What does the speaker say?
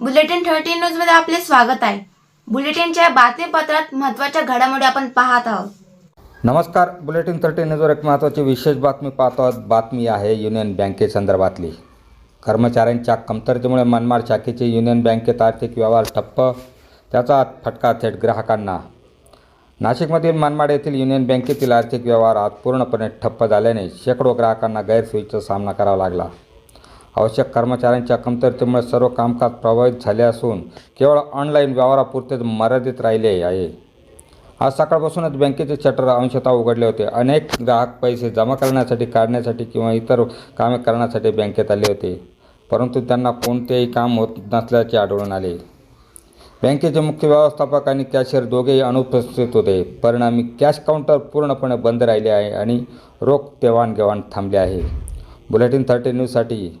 Bulletin thirty न्यूजमध्ये आपले स्वागत आहे. बुलेटिनच्या बातमीपत्रात महत्त्वाच्या घडामोडी आपण पाहत आहोत. नमस्कार बुलेटिन थर्टी न्यूजवर एक महत्त्वाची विशेष बातमी पाहतो आहोत. बातमी आहे युनियन बँकेसंदर्भातली कर्मचाऱ्यांच्या कमतरतेमुळे मनमाड शाखेचे युनियन बँकेत आर्थिक व्यवहार ठप्प त्याचा फटका थेट ग्राहकांना. नाशिकमधील मनमाड येथील युनियन बँकेतील आर्थिक व्यवहार आज पूर्णपणे ठप्प झाल्याने शेकडो ग्राहकांना गैरसोयीचा सामना करावा लागला. आवश्यक कर्मचाऱ्यांच्या कमतरतेमुळे सर्व कामकाज प्रभावित झाले असून केवळ ऑनलाईन व्यवहारापुरतेच मर्यादित राहिले आहे. आज सकाळपासूनच बँकेचे शटर अंशतः उघडले होते. अनेक ग्राहक पैसे जमा करण्यासाठी काढण्यासाठी किंवा इतर कामे करण्यासाठी बँकेत आले होते. परंतु त्यांना कोणतेही काम होत नसल्याचे आढळून आले. बँकेचे मुख्य व्यवस्थापक आणि कॅशियर दोघेही अनुपस्थित होते. परिणामी कॅश काउंटर पूर्णपणे बंद राहिले आहे आणि रोख देवाणघेवाण थांबले आहे. बुलेटिन थर्टी न्यूजसाठी